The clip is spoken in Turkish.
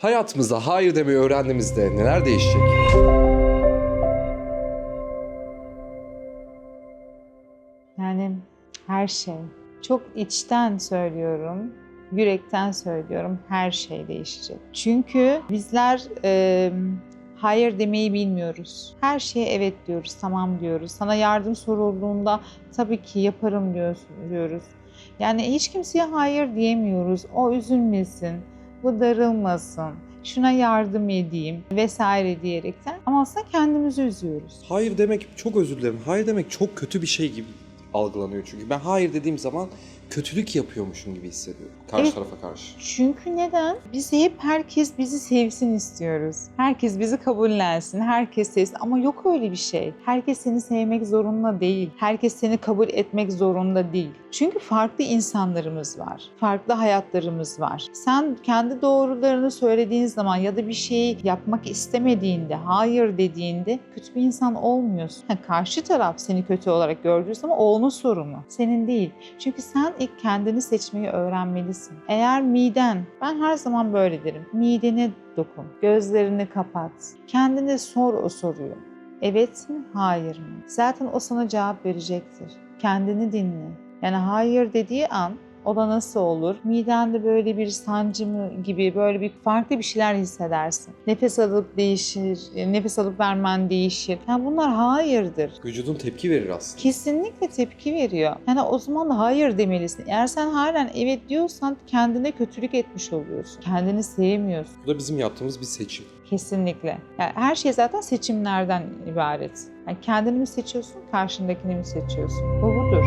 Hayatımızda hayır demeyi öğrendiğimizde neler değişecek? Yani her şey. Çok içten söylüyorum, yürekten söylüyorum. Her şey değişecek. Çünkü bizler e, hayır demeyi bilmiyoruz. Her şeye evet diyoruz, tamam diyoruz. Sana yardım sorulduğunda tabii ki yaparım diyoruz. Yani hiç kimseye hayır diyemiyoruz. O üzülmesin, bu darılmasın, şuna yardım edeyim vesaire diyerekten. Ama aslında kendimizi üzüyoruz. Hayır demek çok özür dilerim. Hayır demek çok kötü bir şey gibi algılanıyor çünkü. Ben hayır dediğim zaman kötülük yapıyormuşum gibi hissediyorum karşı Evet. tarafa karşı. Çünkü neden? Biz hep herkes bizi sevsin istiyoruz. Herkes bizi kabullensin, herkes sevsin. Ama yok öyle bir şey. Herkes seni sevmek zorunda değil. Herkes seni kabul etmek zorunda değil. Çünkü farklı insanlarımız var. Farklı hayatlarımız var. Sen kendi doğrularını söylediğin zaman ya da bir şeyi yapmak istemediğinde, hayır dediğinde kötü bir insan olmuyorsun. Ha, karşı taraf seni kötü olarak gördüğü zaman o onun sorunu. Senin değil. Çünkü sen ilk kendini seçmeyi öğrenmelisin. Eğer miden, ben her zaman böyle derim. Midene dokun, gözlerini kapat. Kendine sor o soruyu. Evet mi, hayır mı? Zaten o sana cevap verecektir. Kendini dinle. Yani hayır dediği an o da nasıl olur? Midende böyle bir sancı mı gibi böyle bir farklı bir şeyler hissedersin. Nefes alıp değişir, nefes alıp vermen değişir. Yani bunlar hayırdır. Vücudun tepki verir aslında. Kesinlikle tepki veriyor. Yani o zaman da hayır demelisin. Eğer sen halen evet diyorsan kendine kötülük etmiş oluyorsun. Kendini sevmiyorsun. Bu da bizim yaptığımız bir seçim. Kesinlikle. Yani her şey zaten seçimlerden ibaret. Yani kendini mi seçiyorsun, karşındakini mi seçiyorsun? Bu budur.